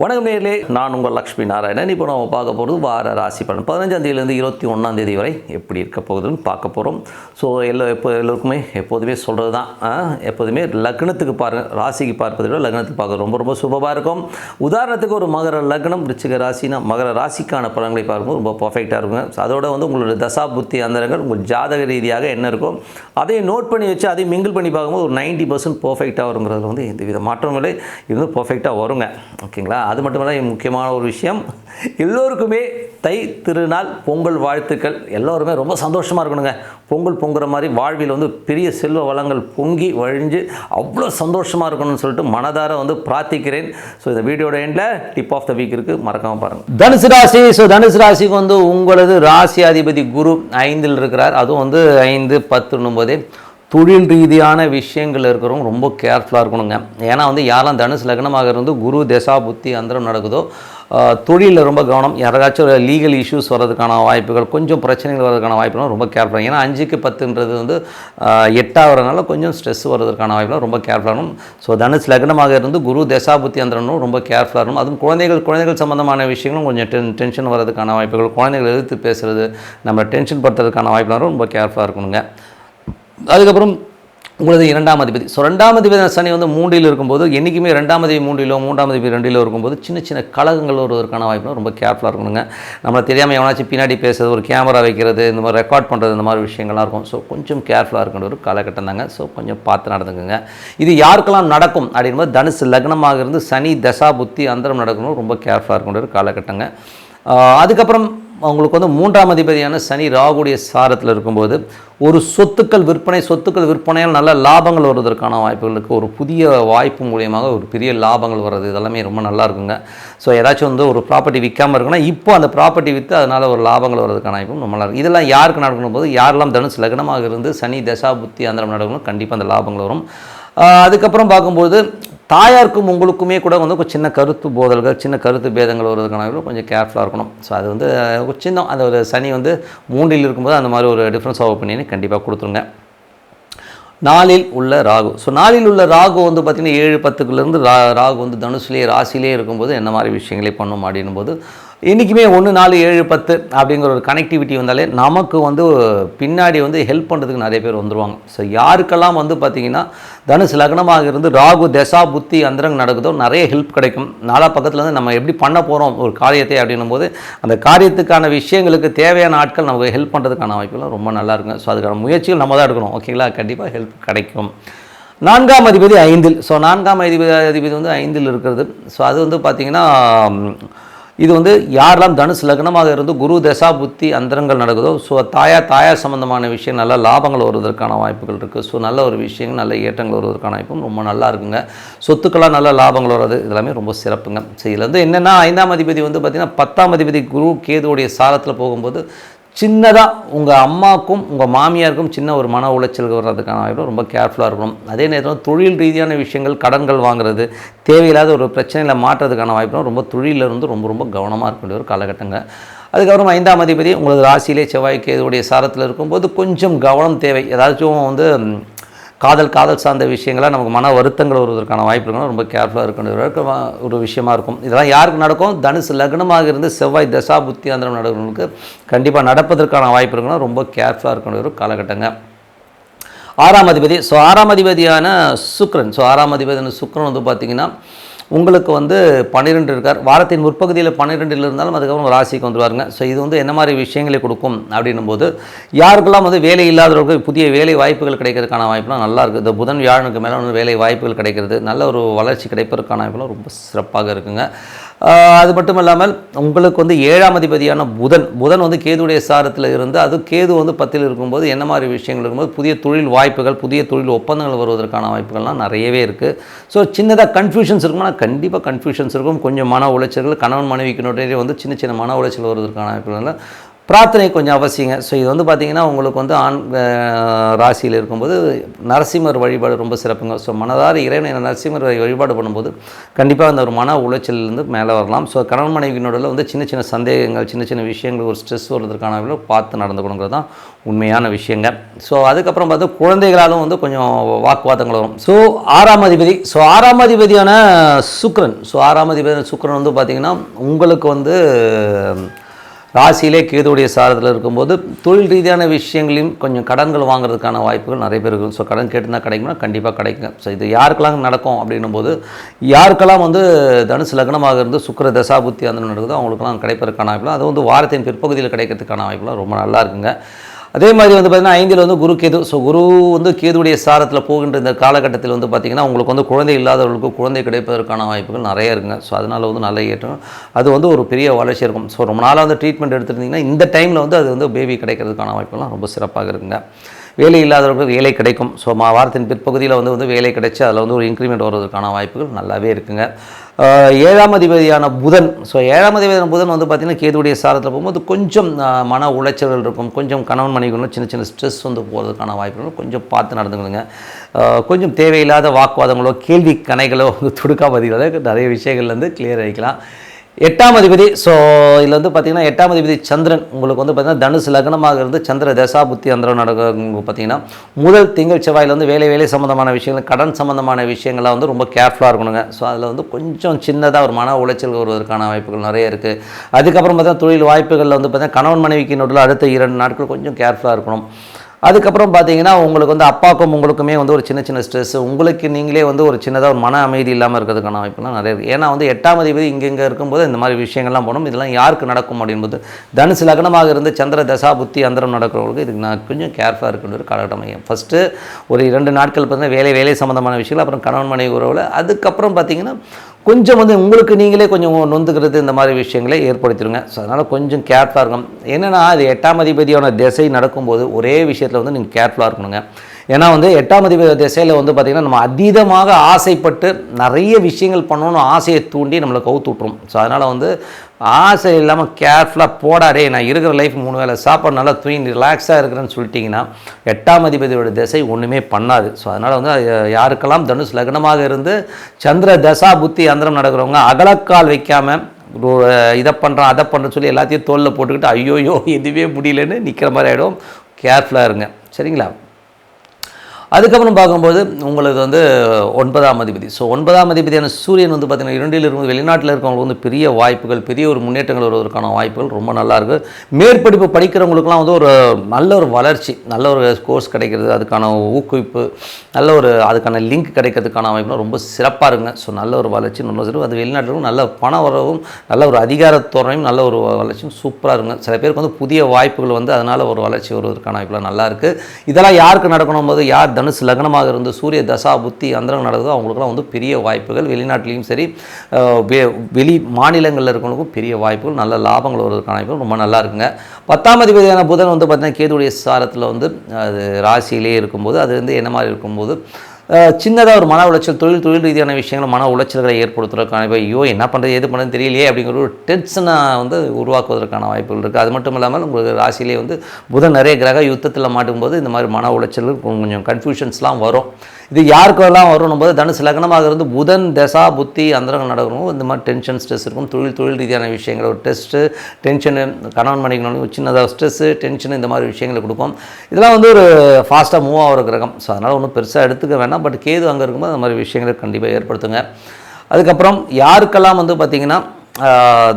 வணக்கம் நேர்களே நான் உங்கள் லக்ஷ்மி நாராயணன். இப்போ நம்ம பார்க்க போகிறது வார ராசி பலன். பதினஞ்சாம் தேதியிலேருந்து இருபத்தி ஒன்றாம் தேதி வரை எப்படி இருக்க போகுதுன்னு பார்க்க போகிறோம் ஸோ எல்லா எப்போ எல்லோருக்குமே எப்போதுமே சொல்கிறது தான் எப்போதுமே லக்னத்துக்கு பாருங்கள் ராசிக்கு பார்ப்பதை விட லக்னத்துக்கு பார்க்க ரொம்ப ரொம்ப சுபமாக இருக்கும். உதாரணத்துக்கு ஒரு மகர லக்னம் ரிச்சிக ராசினா மகர ராசிக்கான பலன்களை பார்க்கும்போது ரொம்ப பர்ஃபெக்டாக இருக்குங்க அதோட வந்து உங்களோட தசா புத்தி அந்தரங்கள் உங்கள் ஜாதக ரீதியாக என்ன இருக்கோ அதையும் நோட் பண்ணி வச்சு அதையும் மிங்கிள் பண்ணி பார்க்கும்போது ஒரு நைன்ட்டி பர்சன்ட் பர்ஃபெக்டாக வருங்கிறதுல வந்து எந்த வித மாற்றங்களே இது வந்து பர்ஃபெக்டாக வருங்க. ஓகேங்களா? அது மட்டும் முக்கியமான ஒரு விஷயம் எல்லோருக்குமே தை திருநாள் பொங்கல் வாழ்த்துக்கள் எல்லோருமே ரொம்ப சந்தோஷமாக இருக்கணுங்க. பொங்கல் பொங்குற மாதிரி வாழ்வில் வந்து பெரிய செல்வ வளங்கள் பொங்கி வழிஞ்சு அவ்வளோ சந்தோஷமாக இருக்கணும்னு சொல்லிட்டு மனதார வந்து பிரார்த்திக்கிறேன். ஸோ இந்த வீடியோட எண்டில் டிப் ஆஃப் த வீக் இருக்குது மறக்காமல் பாருங்கள் தனுசு ராசி ஸோ தனுசு ராசிக்கு வந்து உங்களது ராசி அதிபதி குரு ஐந்தில் இருக்கிறார். அதுவும் வந்து ஐந்து பத்துன்னும் போதே தொழில் ரீதியான விஷயங்கள் இருக்கிறவங்க ரொம்ப கேர்ஃபுல்லாக இருக்கணுங்க. ஏன்னா வந்து யாரெல்லாம் தனுசு லக்னமாக இருந்து குரு தசா புத்தி அந்தரம் நடக்குதோ தொழிலில் ரொம்ப கவனம். யாராச்சும் ஒரு லீகல் இஷ்யூஸ் வர்றதுக்கான வாய்ப்புகள் கொஞ்சம் பிரச்சனைகள் வர்றதுக்கான வாய்ப்புகள் ரொம்ப கேர்ஃபுல்லாக ஏன்னா அஞ்சுக்கு பத்துன்றது வந்து எட்டாகிறதுனால கொஞ்சம் ஸ்ட்ரெஸ் வர்றதுக்கான வாய்ப்புகள் ரொம்ப கேர்ஃபுல்லாக இருக்கும் ஸோ தனுஷ் லக்னமாக இருந்து குரு தசா புத்தி அந்தரனும் ரொம்ப கேர்ஃபுல்லாக இருக்கும் அதுவும் குழந்தைகள் குழந்தைகள் சம்மந்தமான விஷயங்களும் கொஞ்சம் டென் டென்ஷன் வர்றதுக்கான வாய்ப்புகள் குழந்தைகள் எதிர்த்து பேசுகிறது நம்ம டென்ஷன் படுத்துறதுக்கான வாய்ப்புகளும் ரொம்ப கேர்ஃபுல்லாக இருக்கணுங்க. அதுக்கப்புறம் உங்களது இரண்டாம் அதிபதி. ஸோ ரெண்டாம் அதிபதி சனி வந்து மூன்றில் இருக்கும்போது என்றைக்குமே ரெண்டாம் அதிபதி மூன்றிலோ மூன்றாம் அதிபதி ரெண்டிலோ இருக்கும்போது சின்ன சின்ன கழகங்கள் வருவதற்கான வாய்ப்பு ரொம்ப கேர்ஃபுல்லாக இருக்கணுங்க. நம்மளை தெரியாமல் எவனாச்சும் பின்னாடி பேசுறது ஒரு கேமரா வைக்கிறது இந்த மாதிரி ரெக்கார்ட் பண்ணுறது இந்த மாதிரி விஷயங்கள்லாம் இருக்கும். ஸோ கொஞ்சம் கேர்ஃபுல்லாக இருக்கின்ற ஒரு காலகட்டம் தாங்க. ஸோ கொஞ்சம் பார்த்து நடந்துக்குங்க. இது யாருக்கெல்லாம் நடக்கும் அப்படின்போது தனுசு லக்னமாக இருந்து சனி தசா புத்தி அந்தரம் நடக்கணும். ரொம்ப கேர்ஃபுல்லாக இருக்கின்ற ஒரு காலகட்டங்க. அதுக்கப்புறம் அவங்களுக்கு வந்து மூன்றாம் அதிபதியான சனி ராகுடைய சாரத்தில் இருக்கும்போது ஒரு சொத்துக்கள் விற்பனை சொத்துக்கள் விற்பனையால் நல்ல லாபங்கள் வருவதற்கான வாய்ப்புகளுக்கு ஒரு புதிய வாய்ப்பு மூலியமாக ஒரு பெரிய லாபங்கள் வர்றது இதெல்லாமே ரொம்ப நல்லா இருக்குங்க. ஸோ ஏதாச்சும் வந்து ஒரு ப்ராப்பர்ட்டி விற்காமல் இருக்குன்னா இப்போ அந்த ப்ராப்பர்ட்டி விற்று அதனால் ஒரு லாபங்கள் வர்றதுக்கான வாய்ப்பும் ரொம்ப நல்லா இருக்கும் இதெல்லாம் யாருக்கு நடக்கணும் போது யாரெல்லாம் தனுஷ் லக்னமாக இருந்து சனி தசா புத்தி அந்தரம் நடக்கணும் கண்டிப்பாக அந்த லாபங்கள் வரும். அதுக்கப்புறம் பார்க்கும்போது தாயாருக்கும் உங்களுக்குமே கூட வந்து சின்ன கருத்து போதல்கள் சின்ன கருத்து பேதங்கள் வருவதற்கான கொஞ்சம் கேர்ஃபுல்லாக இருக்கணும். ஸோ அது வந்து சின்னம். சின்ன அந்த ஒரு சனி வந்து மூன்றில் இருக்கும்போது அந்த மாதிரி ஒரு டிஃப்ரென்ஸ் ஆஃப் ஒப்பீனியனை கண்டிப்பாக கொடுத்துருங்க. நாளில் உள்ள ராகு. ஸோ நாளில் உள்ள ராகு வந்து பார்த்திங்கன்னா ஏழு பத்துக்குலேருந்து ரா ராகு வந்து தனுசுலேயே ராசிலே இருக்கும்போது என்ன மாதிரி விஷயங்களே பண்ணும் அப்படின்னும் போது இன்றைக்குமே ஒன்று நாலு ஏழு பத்து அப்படிங்கிற ஒரு கனெக்டிவிட்டி வந்தாலே நமக்கு வந்து பின்னாடி வந்து ஹெல்ப் பண்ணுறதுக்கு நிறைய பேர் வந்துருவாங்க. ஸோ யாருக்கெல்லாம் வந்து பார்த்திங்கன்னா தனுசு லக்னமாக இருந்து ராகு தசா புத்தி அந்தரங்க நடக்குதோ நிறைய ஹெல்ப் கிடைக்கும். நாலா பக்கத்தில் வந்து நம்ம எப்படி பண்ண போகிறோம் ஒரு காரியத்தை அப்படின்னும் போது அந்த காரியத்துக்கான விஷயங்களுக்கு தேவையான ஆட்கள் நமக்கு ஹெல்ப் பண்ணுறதுக்கான வாய்ப்புகள் ரொம்ப நல்லா ஸோ அதுக்கான முயற்சிகள் நம்ம தான் எடுக்கணும். ஓகேங்களா கண்டிப்பாக ஹெல்ப் கிடைக்கும். நான்காம் அதிபதி ஐந்தில். ஸோ நான்காம் அதிபதி அதிபதி வந்து ஐந்தில் இருக்கிறது. ஸோ அது வந்து பார்த்திங்கன்னா இது வந்து யாரெல்லாம் தனுசு லக்னமாக இருந்து குரு தசா புத்தி அந்தரங்கள் நடக்குதோ ஸோ தாயா தாயார் சம்பந்தமான விஷயம் நல்ல லாபங்கள் வருவதற்கான வாய்ப்புகள் இருக்குது ஸோ நல்ல ஒரு விஷயங்கள் நல்ல ஏற்றங்கள் வருவதற்கான வாய்ப்பும் ரொம்ப நல்லா இருக்குங்க. சொத்துக்களாக நல்ல லாபங்கள் வர்றது இதெல்லாமே ரொம்ப சிறப்புங்க. ஸோ இதில் வந்து என்னென்னா ஐந்தாம் அதிபதி வந்து பார்த்திங்கன்னா பத்தாம் அதிபதி குரு கேதுவுடைய சாரத்தில் போகும்போது சின்னதாக உங்கள் அம்மாவுக்கும் உங்கள் மாமியாருக்கும் சின்ன ஒரு மன உளைச்சல் வர்றதுக்கான வாய்ப்பு ரொம்ப கேர்ஃபுல்லாக இருக்கணும். அதே நேரத்தில் தொழில் ரீதியான விஷயங்கள் கடன்கள் வாங்குறது தேவையில்லாத ஒரு பிரச்சனையில் மாற்றுறதுக்கான வாய்ப்பு ரொம்ப தொழிலில் இருந்து ரொம்ப ரொம்ப கவனமாக இருக்க வேண்டிய ஒரு காலகட்டங்க. அதுக்கப்புறம் ஐந்தாம் அதிபதி உங்களது ராசியிலே செவ்வாய்க்கு இதோடைய சாரத்தில் இருக்கும்போது கொஞ்சம் கவனம் தேவை. ஏதாச்சும் வந்து காதல் காதல் சார்ந்த விஷயங்களாக நமக்கு மன வருத்தங்கள் வருவதற்கான வாய்ப்பு இருக்கணும் ரொம்ப கேர்ஃபுல்லாக இருக்கணும் ஒரு விஷயமா இருக்கும். இதெல்லாம் யாருக்கு நடக்கும்? தனுசு லக்னமாக இருந்து செவ்வாய் தசா புத்தி ஆந்திரம் நடக்கிறவங்களுக்கு கண்டிப்பாக நடப்பதற்கான வாய்ப்பு இருக்கணும் ரொம்ப கேர்ஃபுல்லாக இருக்கணும் ஒரு காலகட்டங்க. ஆறாம் அதிபதி ஸோ ஆறாம் அதிபதியான சுக்ரன் ஸோ ஆறாம் அதிபதியான சுக்ரன் வந்து பார்த்திங்கன்னா உங்களுக்கு வந்து பன்னிரெண்டு இருக்கார். வாரத்தின் முற்பகுதியில் பன்னிரெண்டில் இருந்தாலும் அதுக்கப்புறம் ராசிக்கு வந்துருவாருங்க. ஸோ இது வந்து என்ன மாதிரி விஷயங்களை கொடுக்கும் அப்படின்னும் போது யாருக்கெல்லாம் வந்து வேலை இல்லாதவர்களுக்கு புதிய வேலை வாய்ப்புகள் கிடைக்கிறதுக்கான வாய்ப்புலாம் நல்லா இருக்குது இந்த புதன் வியாழனுக்கு மேலே வந்து வேலை வாய்ப்புகள் கிடைக்கிறது. நல்ல ஒரு வளர்ச்சி கிடைப்பதற்கான வாய்ப்புலாம் ரொம்ப சிறப்பாக இருக்குங்க. அது மட்டும் இல்லாமல் உங்களுக்கு வந்து ஏழாம் அதிபதியான புதன் புதன் வந்து கேதுடைய சாரத்தில் இருந்து அது கேது வந்து பத்தில் இருக்கும்போது என்ன மாதிரி விஷயங்கள் இருக்கும்போது புதிய தொழில் வாய்ப்புகள் புதிய தொழில் ஒப்பந்தங்கள் வருவதற்கான வாய்ப்புகள்லாம் நிறையவே இருக்குது ஸோ சின்னதாக கன்ஃபியூஷன்ஸ் இருக்கும்னா கண்டிப்பாக கன்ஃபியூஷன்ஸ் இருக்கும். கொஞ்சம் மன உளைச்சல்கள் கணவன் மனைவிக்கு வந்து சின்ன சின்ன மன உளைச்சல் வருவதற்கான வாய்ப்புகள் பிரார்த்தனை கொஞ்சம் அவசியங்க. ஸோ இது வந்து பார்த்திங்கன்னா உங்களுக்கு வந்து ஆண் ராசியில் இருக்கும்போது நரசிம்மர் வழிபாடு ரொம்ப சிறப்புங்க. ஸோ மனதார இறைவனை நரசிம்மர் வழிபாடு பண்ணும்போது கண்டிப்பாக அந்த ஒரு மன உளைச்சலிருந்து மேலே வரலாம். ஸோ கணவன் மனைவியினோடல வந்து சின்ன சின்ன சந்தேகங்கள் சின்ன சின்ன விஷயங்கள் ஒரு ஸ்ட்ரெஸ் வர்றதுக்கான பார்த்து நடந்துக்கணுங்கிறது தான் உண்மையான விஷயங்க. ஸோ அதுக்கப்புறம் பார்த்து குழந்தைகளாலும் வந்து கொஞ்சம் வாக்குவாதங்கள் வரும். ஸோ ஆறாம் அதிபதி. ஸோ ஆறாம் அதிபதியான சுக்கிரன். ஸோ ஆறாம் அதிபதியான சுக்கிரன் வந்து பார்த்திங்கன்னா உங்களுக்கு வந்து ராசியிலே கேதுடைய சாரத்தில் இருக்கும்போது தொழில் ரீதியான விஷயங்களையும் கொஞ்சம் கடன்கள் வாங்குறதுக்கான வாய்ப்புகள் நிறைய பேர் இருக்கும் ஸோ கடன் கேட்டுனா கிடைக்கும்னா கண்டிப்பாக கிடைக்கும். ஸோ இது யாருக்கெல்லாம் நடக்கும் அப்படின்னும் போது யாருக்கெல்லாம் வந்து தனுசு லக்னமாக இருந்து சுக்கர தசாபுத்தி அந்த நடக்குதோ அவங்களுக்குலாம் கிடைப்பதற்கான வாய்ப்புலாம் அது வந்து வாரத்தின் பிற்பகுதியில் கிடைக்கிறதுக்கான வாய்ப்புலாம் ரொம்ப நல்லா இருக்குங்க. அதே மாதிரி வந்து பார்த்திங்கன்னா ஐந்தில் வந்து குரு கேது. ஸோ குரு வந்து கேதுடைய சாரத்தில் போகின்ற இந்த காலகட்டத்தில் வந்து பார்த்திங்கன்னா உங்களுக்கு வந்து குழந்தை இல்லாதவர்களுக்கு குழந்தை கிடைப்பதற்கான வாய்ப்புகள் நிறைய இருக்குங்க. ஸோ அதனால் வந்து நல்ல ஏற்றம். அது வந்து ஒரு பெரிய வளர்ச்சி இருக்கும். ஸோ ரொம்ப நாளாக வந்து ட்ரீட்மெண்ட் எடுத்துருந்தீங்கன்னா இந்த டைமில் வந்து அது வந்து பேபி கிடைக்கிறதுக்கான வாய்ப்புலாம் ரொம்ப சிறப்பாக இருக்குங்க. வேலை இல்லாதவர்களுக்கு வேலை கிடைக்கும். ஸோ மா வாரத்தின் பிற்பகுதியில் வந்து வந்து வேலை கிடைச்சி அதில் வந்து ஒரு இன்க்ரிமெண்ட் வருவதற்கான வாய்ப்புகள் நல்லாவே இருக்குங்க. ஏழாம் அதிபதியான புதன் ஸோ ஏழாம் அதிபதியான புதன் வந்து பார்த்திங்கன்னா கேதுடைய சாரத்தில் போகும்போது கொஞ்சம் மன உளைச்சல்கள் இருக்கும். கொஞ்சம் கணவன் மனைவிகளும் சின்ன சின்ன ஸ்ட்ரெஸ் வந்து போகிறதுக்கான வாய்ப்புகள் கொஞ்சம் பார்த்து நடந்துக்கணுங்க. கொஞ்சம் தேவையில்லாத வாக்குவாதங்களோ கேள்வி கணைகளோ வந்து துடுக்காமதிகளோ நிறைய விஷயங்கள்லேருந்து கிளியர் ஆகிக்கலாம். எட்டாம் அதிபதி ஸோ இதில் வந்து பார்த்திங்கன்னா எட்டாம் அதிபதி சந்திரன் உங்களுக்கு வந்து பார்த்திங்கன்னா தனுசு லக்னமாக இருந்து சந்திர தசா புத்தி அந்தரம் நடக்க பார்த்தீங்கன்னா முதல் திங்கள் செவ்வாயில் வந்து வேலை வேலை சம்மந்தமான விஷயங்கள் கடன் சம்மந்தமான விஷயங்கள்லாம் வந்து ரொம்ப கேர்ஃபுல்லாக இருக்கணுங்க. ஸோ அதில் வந்து கொஞ்சம் சின்னதாக ஒரு மன உளைச்சல் வருவதற்கான வாய்ப்புகள் நிறைய இருக்குது அதுக்கப்புறம் பார்த்தீங்கன்னா தொழில் வாய்ப்புகளில் வந்து பார்த்தீங்கன்னா கணவன் மனைவிக்கு நடுவில் அடுத்த இரண்டு நாட்கள் கொஞ்சம் கேர்ஃபுல்லாக இருக்கணும். அதுக்கப்புறம் பார்த்தீங்கன்னா உங்களுக்கு வந்து அப்பாவுக்கும் உங்களுக்குமே வந்து ஒரு சின்ன சின்ன ஸ்ட்ரெஸ் உங்களுக்கு நீங்களே வந்து ஒரு சின்னதாக ஒரு மன அமைதி இல்லாமல் இருக்கிறதுக்கான வாய்ப்புலாம் நிறைய இருக்குது ஏன்னா வந்து எட்டாம் அதிபதி இங்கே இங்கே இருக்கும்போது இந்த மாதிரி விஷயங்கள்லாம் போகணும் இதெல்லாம் யாருக்கு நடக்கும் அப்படின்போது தனுசு லக்னமாக இருந்து சந்திர தசா புத்தி அந்தரம் நடக்கிறவங்களுக்கு இதுக்கு நான் கொஞ்சம் கேர்ஃபுல்லாக இருக்கின்ற ஒரு காலகட்டம் ஐயம் ஃபஸ்ட்டு ஒரு இரண்டு நாட்கள் பார்த்தீங்கன்னா வேலை வேலை சம்மந்தமான விஷயங்கள் அப்புறம் கணவன் மனைவி உறவில் அதுக்கப்புறம் பார்த்தீங்கன்னா கொஞ்சம் வந்து உங்களுக்கு நீங்களே கொஞ்சம் நொந்துக்கிறது இந்த மாதிரி விஷயங்களை ஏற்படுத்திடுங்க. ஸோ அதனால் கொஞ்சம் கேர்ஃபுல்லாக இருக்கும் என்னென்னா அது எட்டாம் அதிபதியான திசை நடக்கும்போது ஒரே விஷயத்தில் வந்து நீங்கள் கேர்ஃபுல்லாக இருக்கணுங்க. ஏன்னா வந்து எட்டாம் அதிபதி திசையில் வந்து பார்த்திங்கன்னா நம்ம அதீதமாக ஆசைப்பட்டு நிறைய விஷயங்கள் பண்ணணும்னு ஆசையை தூண்டி நம்மளை கவுத்து விட்ரும் ஸோ அதனால் வந்து ஆசை இல்லாமல் கேர்ஃபுல்லாக போடாடே நான் இருக்கிற லைஃப் மூணு வேளை சாப்பாடு நல்லா தூங்கி ரிலாக்ஸாக இருக்கிறேன்னு சொல்லிட்டிங்கன்னா எட்டாம் அதிபதியோட திசை ஒன்றுமே பண்ணாது. ஸோ அதனால் வந்து யாருக்கெல்லாம் தனுஷ் லக்னமாக இருந்து சந்திர தசா புத்தி அந்தரம் நடக்கிறவங்க அகலக்கால் வைக்காமல் இதை பண்ணுறான் அதை பண்ணுறேன்னு சொல்லி எல்லாத்தையும் தோளில் போட்டுக்கிட்டு ஐயோயோ எதுவே முடியலன்னு நிற்கிற மாதிரி ஆகிடும் கேர்ஃபுல்லாக இருங்க. சரிங்களா? அதுக்கப்புறம் பார்க்கும்போது உங்களுக்கு வந்து ஒன்பதாம் அதிபதி. ஸோ ஒன்பதாம் அதிபதியான சூரியன் வந்து பார்த்திங்கன்னா இரண்டில் இருந்து வெளிநாட்டில் இருக்கவங்களுக்கு வந்து பெரிய வாய்ப்புகள் பெரிய ஒரு முன்னேற்றங்கள் வருவதற்கான வாய்ப்புகள் ரொம்ப நல்லாயிருக்கு மேற்படிப்பு படிக்கிறவங்களுக்குலாம் வந்து ஒரு நல்ல ஒரு வளர்ச்சி நல்ல ஒரு கோர்ஸ் கிடைக்கிறது அதுக்கான ஊக்குவிப்பு நல்ல ஒரு அதுக்கான லிங்க் கிடைக்கிறதுக்கான வாய்ப்புலாம் ரொம்ப சிறப்பாக இருங்க ஸோ நல்ல ஒரு வளர்ச்சி நல்ல சிறப்பு. அது வெளிநாட்டிலும் நல்ல பண வரவும் நல்ல ஒரு அதிகாரத்துறையும் நல்ல ஒரு வளர்ச்சியும் சூப்பராக இருங்க சில பேருக்கு வந்து புதிய வாய்ப்புகள் வந்து அதனால் ஒரு வளர்ச்சி வருவதற்கான வாய்ப்புலாம் நல்லாயிருக்கு இதெல்லாம் யாருக்கு நடக்கணும் போது யார் தனுசு லக்னமாக இருந்து சூரிய தசா புத்தி அந்தரங்கம் நடக்குதோ அவங்களுக்குலாம் வந்து பெரிய வாய்ப்புகள். வெளிநாட்டிலையும் சரி வெ- வெளி மாநிலங்களில் இருக்கிறவங்களுக்கும் பெரிய வாய்ப்புகள் நல்ல லாபங்கள் வருவதற்கான வாய்ப்புகள் ரொம்ப நல்லா இருக்குங்க. பத்தாம் அதிபதியான புதன் வந்து பார்த்திங்கன்னா கேதுடைய சாரத்தில் வந்து அது ராசியிலே இருக்கும்போது அது வந்து என்ன மாதிரி இருக்கும்போது சின்னதாக ஒரு மன உளைச்சல் தொழில் தொழில் ரீதியான விஷயங்கள் மன உளைச்சல்களை ஏற்படுத்துவதற்கான இப்போ ஐயோ என்ன பண்ணுறது எது பண்ணுறது தெரியலையே அப்படிங்கிற ஒரு டென்ஷனை வந்து உருவாக்குவதற்கான வாய்ப்புகள் இருக்குது அது மட்டும் இல்லாமல் உங்களுக்கு ராசியிலே வந்து புதன் நிறைய கிரக யுத்தத்தில் மாட்டும்போது இந்த மாதிரி மன உளைச்சல் கொஞ்சம் கன்ஃபியூஷன்ஸ்லாம் வரும். இது யாருக்கெல்லாம் வரும் போது தனுசு லக்னமாக இருந்து புதன் தசா புத்தி அந்தரங்கள் நடக்கணும் இந்த மாதிரி டென்ஷன் ஸ்ட்ரெஸ் இருக்கும். தொழில் தொழில் ரீதியான விஷயங்கள் ஒரு டெஸ்ட்டு டென்ஷனு கணவன் மணிக்கணும் சின்னதாக ஸ்ட்ரெஸ்ஸு டென்ஷன் இந்த மாதிரி விஷயங்களை கொடுக்கும். இதெல்லாம் வந்து ஒரு ஃபாஸ்ட்டாக மூவ் ஆகிற கிரகம். ஸோ அதனால் ஒன்றும் பெருசாக எடுத்துக்க வேணாம் பட் கேது அங்கே இருக்கும்போது அந்த மாதிரி விஷயங்களை கண்டிப்பாக ஏற்படுத்துங்க. அதுக்கப்புறம் யாருக்கெல்லாம் வந்து பார்த்திங்கன்னா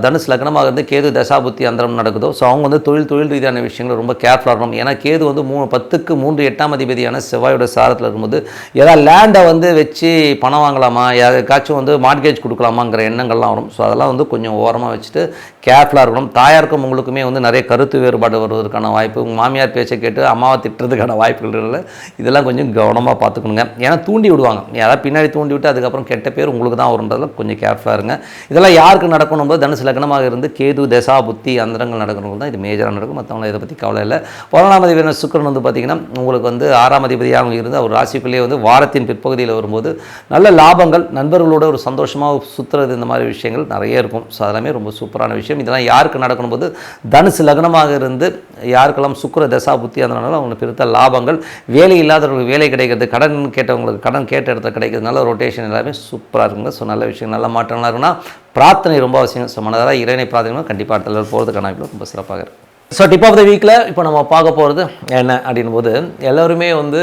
தனுஷ் லக்னமாக இருந்து கேது தசாபுத்தி அந்தரம் நடக்குதோ? ஸோ அவங்க வந்து தொழில் தொழில் ரீதியான விஷயங்கள் ரொம்ப கேர்ஃபுல்லாக இருக்கணும். ஏன்னா கேது வந்து மூணு பத்துக்கு மூன்று எட்டாம் அதிபதியான செவ்வாயோட சாரத்தில் இருக்கும்போது ஏதாவது லேண்டை வந்து வச்சு பணம் வாங்கலாமா? யாருக்காச்சும் வந்து மார்கேஜ் கொடுக்கலாமாங்கிற எண்ணங்கள்லாம் வரும். ஸோ அதெல்லாம் வந்து கொஞ்சம் ஓரமாக வச்சுட்டு கேர்ஃபுல்லாக இருக்கணும். தாயாருக்கும் உங்களுக்குமே வந்து நிறைய கருத்து வேறுபாடு வருவதற்கான வாய்ப்பு உங்கள் மாமியார் பேச்சை கேட்டு அம்மாவை திட்டுறதுக்கான வாய்ப்புகள் இல்லை இதெல்லாம் கொஞ்சம் கவனமாக பார்த்துக்கணுங்க. ஏன்னா தூண்டி விடுவாங்க. யாராவது பின்னாடி தூண்டி விட்டு அதுக்கப்புறம் கெட்ட பேர் உங்களுக்கு தான் வருன்றதெல்லாம் கொஞ்சம் கேர்ஃபுல்லாக இருங்க. இதெல்லாம் யாருக்கு நடக்கும் பண்ணும்போது போது தனுசு லக்னமாக இருந்து கேது தசா புத்தி அந்தரங்கள் நடக்கிறவங்க தான் இது மேஜராக நடக்கும். மற்றவங்கள இதை பற்றி கவலை இல்லை. பதினொன்றாம் அதிபதி சுக்கரன் வந்து பார்த்திங்கன்னா உங்களுக்கு வந்து ஆறாம் அதிபதியாக இருந்து அவர் ராசிக்குள்ளேயே வந்து வாரத்தின் பிற்பகுதியில் வரும்போது நல்ல லாபங்கள் நண்பர்களோட ஒரு சந்தோஷமாக சுற்றுறது இந்த மாதிரி விஷயங்கள் நிறைய இருக்கும். ஸோ அதெல்லாமே ரொம்ப சூப்பரான விஷயம். இதெல்லாம் யாருக்கு நடக்கணும் போது தனுசு லக்னமாக இருந்து யாருக்கெல்லாம் சுக்கிர தசா புத்தி அதனால அவங்களுக்கு பெருத்த லாபங்கள் வேலை இல்லாதவர்களுக்கு வேலை கிடைக்கிறது கடன் கேட்டவங்களுக்கு கடன் கேட்ட இடத்துல கிடைக்கிறது நல்ல ரொட்டேஷன் எல்லாமே சூப்பராக இருக்குங்க. ஸோ நல்ல விஷயம் நல்ல மாற்றங்களாக இருக்குன்னா பிரார்த்தனை ரொம்ப அவசியம். ஸோ மனதார இறைவனை பிரார்த்தனை கண்டிப்பாக அடுத்த போகிறதுக்கான வாய்ப்பு ரொம்ப சிறப்பாக இருக்கும். ஸோ டிப் ஆஃப் த வீக்கில் இப்போ நம்ம பார்க்க போகிறது என்ன அப்படின்னும் போது எல்லோருமே வந்து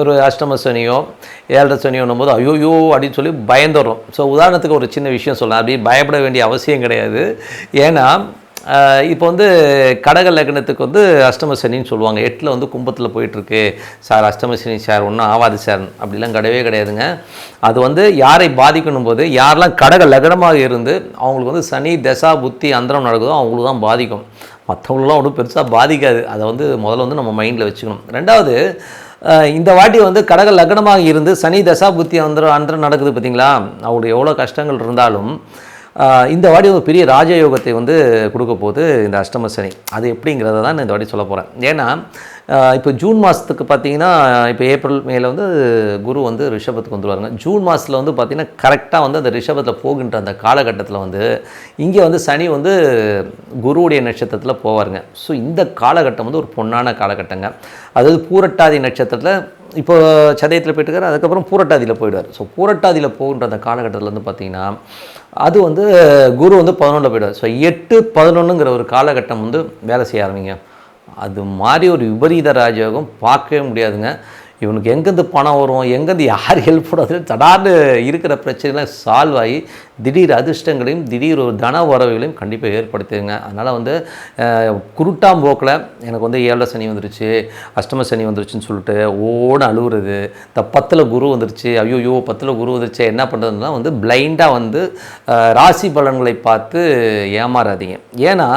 ஒரு அஷ்டம சனியோ ஏழரை சனியோன்னும் போது ஐயோயோ அப்படின்னு சொல்லி பயந்துடுறோம். ஸோ உதாரணத்துக்கு ஒரு சின்ன விஷயம் சொல்லலாம். அப்படி பயப்பட வேண்டிய அவசியம் கிடையாது. ஏன்னா இப்போ வந்து கடக லக்னத்துக்கு வந்து அஷ்டம சனின்னு சொல்லுவாங்க. எட்டில் வந்து கும்பத்தில் போயிட்டுருக்கு. சார் அஷ்டம சனி சார் ஒன்றும் ஆவாது சார். அப்படிலாம் கிடையவே கிடையாதுங்க. அது வந்து யாரை பாதிக்கணும் போது யாரெல்லாம் கடக லக்னமாக இருந்து அவங்களுக்கு வந்து சனி தசா புத்தி அந்தரம் நடக்குதோ அவங்களுக்கு தான் பாதிக்கும். மற்றவங்களும் ஒன்றும் பெருசாக பாதிக்காது. அதை வந்து முதல்ல வந்து நம்ம மைண்டில் வச்சுக்கணும். ரெண்டாவது இந்த வாட்டி வந்து கடக லக்னமாக இருந்து சனி தசா புத்தி அந்தரம் அந்தரம் நடக்குது பார்த்தீங்களா? அவங்களுக்கு எவ்வளோ கஷ்டங்கள் இருந்தாலும் இந்த வாடி ஒரு பெரிய ராஜயோகத்தை வந்து கொடுக்க போகுது இந்த அஷ்டம சனி. அது எப்படிங்கிறத தான் நான் இந்த வாட்டி சொல்ல போகிறேன் ஏன்னா இப்போ ஜூன் மாதத்துக்கு பார்த்தீங்கன்னா இப்போ ஏப்ரல் மேல வந்து குரு வந்து ரிஷபத்துக்கு வந்துருவாருங்க. ஜூன் மாதத்தில் வந்து பார்த்திங்கன்னா கரெக்டாக வந்து அந்த ரிஷபத்தில் போகின்ற அந்த காலகட்டத்தில் வந்து இங்கே வந்து சனி வந்து குருவுடைய நட்சத்திரத்தில் போவாருங்க. ஸோ இந்த காலகட்டம் வந்து ஒரு பொன்னான காலகட்டங்க. அதாவது பூரட்டாதி நட்சத்திரத்தில் இப்போ சதயத்தில் போயிட்டுருக்காரு அதுக்கப்புறம் பூரட்டாதியில் போயிடுவார். ஸோ பூரட்டாதியில் போகின்ற அந்த காலகட்டத்தில் வந்து பார்த்திங்கன்னா அது வந்து குரு வந்து பதினொன்றில் போயிடுவார். ஸோ எட்டு பதினொன்றுங்கிற ஒரு காலகட்டம் வந்து வேலை செய்ய ஆரம்பிங்க. அது மாதிரி ஒரு விபரீத ராஜயோகம் பார்க்கவே முடியாதுங்க. இவனுக்கு எங்கேருந்து பணம் வரும் எங்கேருந்து யார் ஹெல்ப் பண்ணாது தடார்னு இருக்கிற பிரச்சனைலாம் சால்வ் ஆகி திடீர் அதிர்ஷ்டங்களையும் திடீர் ஒரு தன உறவுகளையும் கண்டிப்பாக ஏற்படுத்துங்க அதனால் வந்து குருட்டாம் போக்கில் எனக்கு வந்து ஏழரை சனி வந்துருச்சு அஷ்டம சனி வந்துருச்சுன்னு சொல்லிட்டு ஓட அழுகுறது இந்த பத்தில் குரு வந்துருச்சு ஐயோ பத்தில் குரு வந்துருச்சு என்ன பண்ணுறதுனா வந்து பிளைண்டாக வந்து ராசி பலன்களை பார்த்து ஏமாறாதீங்க. ஏன்னா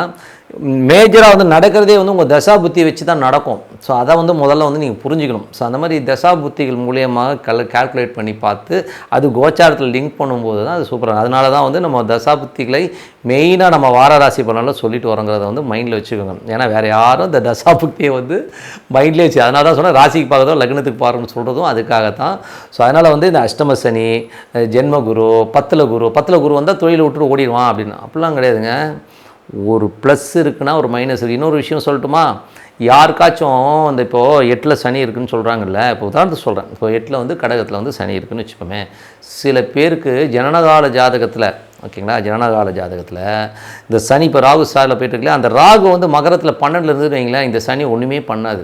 மேஜராக வந்து நடக்கிறதே வந்து உங்கள் தசா புத்தி வச்சு தான் நடக்கும். ஸோ அதை வந்து முதல்ல வந்து நீங்கள் புரிஞ்சுக்கணும். ஸோ அந்த மாதிரி தசா புத்திகள் மூலியமாக கல் கால்குலேட் பண்ணி பார்த்து அது கோச்சாரத்தில் லிங்க் பண்ணும்போது தான் அது சூப்பராக அதனால தான் வந்து நம்ம தசா புத்திகளை மெயினாக நம்ம வார ராசி பலனில் சொல்லிட்டு வரோங்கிறத வந்து மைண்டில் வச்சுக்கோங்க. ஏன்னா வேறு யாரும் இந்த தசா புத்தியை வந்து மைண்ட்லேயே வச்சு அதனால தான் சொன்னால் ராசிக்கு பார்க்கறதோ லக்னத்துக்கு பார்க்கணும்னு சொல்கிறதும் அதுக்காகத்தான். ஸோ அதனால் வந்து இந்த அஷ்டம சனி அஹ் ஜென்ம குரு பத்தில் குரு பத்தில் குரு வந்தால் தொழிலை விட்டுட்டு ஓடிடுவான் அப்படின்னு. அப்படிலாம் கிடையாதுங்க. ஒரு ப்ளஸ் இருக்குன்னா ஒரு மைனஸ் இருக்குது இன்னொரு விஷயம் சொல்லட்டுமா? யாருக்காச்சும் அந்த இப்போது எட்டில் சனி இருக்குன்னு சொல்கிறாங்கல்ல இப்போ உதாரணத்துக்கு சொல்கிறேன் இப்போ எட்டில் வந்து கடகத்தில் வந்து சனி இருக்குன்னு வச்சுப்போமே சில பேருக்கு ஜனனகால ஜாதகத்தில் ஓகேங்களா? ஜனனகால ஜாதகத்தில் இந்த சனி இப்போ ராகு சாரில் போயிட்டு அந்த ராகு வந்து மகரத்தில் பன்னெண்டில் இருந்து வைங்களேன் இந்த சனி ஒன்றுமே பண்ணாது.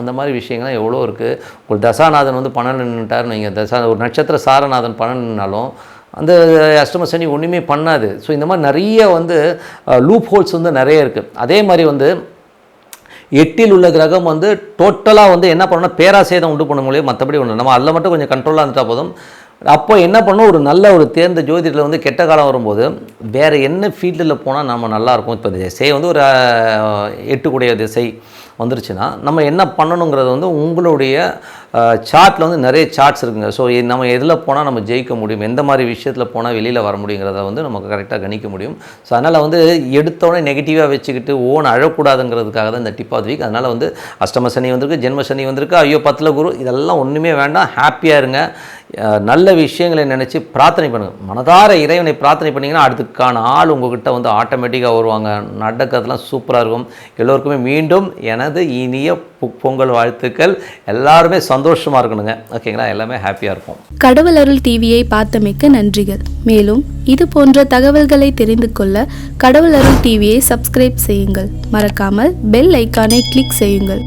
அந்த மாதிரி விஷயங்கள்லாம் எவ்வளோ இருக்குது ஒரு தசாநாதன் வந்து பன்னெண்டு நின்றுட்டாருன்னு வைங்க. தசா ஒரு நட்சத்திர சாரநாதன் பன்னெண்டுனாலும் அந்த அஷ்டம சனி ஒன்றுமே பண்ணாது. ஸோ இந்த மாதிரி நிறைய வந்து லூப் ஹோல்ஸ் வந்து நிறைய இருக்குது அதே மாதிரி வந்து எட்டில் உள்ள கிரகம் வந்து டோட்டலாக வந்து என்ன பண்ணணும்னா பேராசேதம் உண்டு பண்ண முடியும் மற்றபடி ஒன்று நம்ம அதில் மட்டும் கொஞ்சம் கண்ட்ரோலாக இருந்துட்டால் போதும். அப்போ என்ன பண்ணும் ஒரு நல்ல ஒரு தேர்ந்த ஜோதிடத்தில் வந்து கெட்ட காலம் வரும்போது வேறு என்ன ஃபீல்டில் போனால் நம்ம நல்லாயிருக்கும் இப்போ திசை வந்து ஒரு எட்டுக்குடைய திசை வந்துருச்சுன்னா நம்ம என்ன பண்ணணுங்கிறது வந்து உங்களுடைய சார்ட்டில் வந்து நிறைய சார்ட்ஸ் இருக்குங்க. ஸோ நம்ம எதில் போனால் நம்ம ஜெயிக்க முடியும்? எந்த மாதிரி விஷயத்தில் போனால் வெளியில் வர முடியுங்கிறத வந்து நமக்கு கரெக்டாக கணிக்க முடியும். ஸோ அதனால் வந்து எடுத்தோடனே நெகட்டிவாக வச்சுக்கிட்டு ஓன் அழக்கூடாதுங்கிறதுக்காக தான் இந்த டிப் ஆஃப் வீக் அதனால் வந்து அஷ்டம சனி வந்திருக்கு ஜென்ம சனி வந்திருக்கு ஐயோ பத்தில் குரு இதெல்லாம் ஒன்றுமே வேண்டாம் ஹாப்பியாக இருங்க. நல்ல விஷயங்களை நினச்சி பிரார்த்தனை பண்ணுங்கள் மனதார இறைவனை பிரார்த்தனை பண்ணிங்கன்னா அதுக்கான ஆள் உங்கள்கிட்ட வந்து ஆட்டோமேட்டிக்காக வருவாங்க. நடக்கிறதுலாம் சூப்பராக இருக்கும். எல்லோருக்குமே மீண்டும் எனது இனிய பொங்கல் வாழ்த்துக்கள். எல்லாருமே சந்தோஷமாக இருக்கணுங்க. ஓகேங்களா? எல்லாமே ஹாப்பியாக இருக்கும் கடவுள் அருள் டிவியை பார்த்தமைக்க நன்றிகள். மேலும் இது போன்ற தகவல்களை தெரிந்து கொள்ள கடவுள் அருள் டிவியை சப்ஸ்கிரைப் செய்யுங்கள். மறக்காமல் பெல் ஐக்கானை கிளிக் செய்யுங்கள்.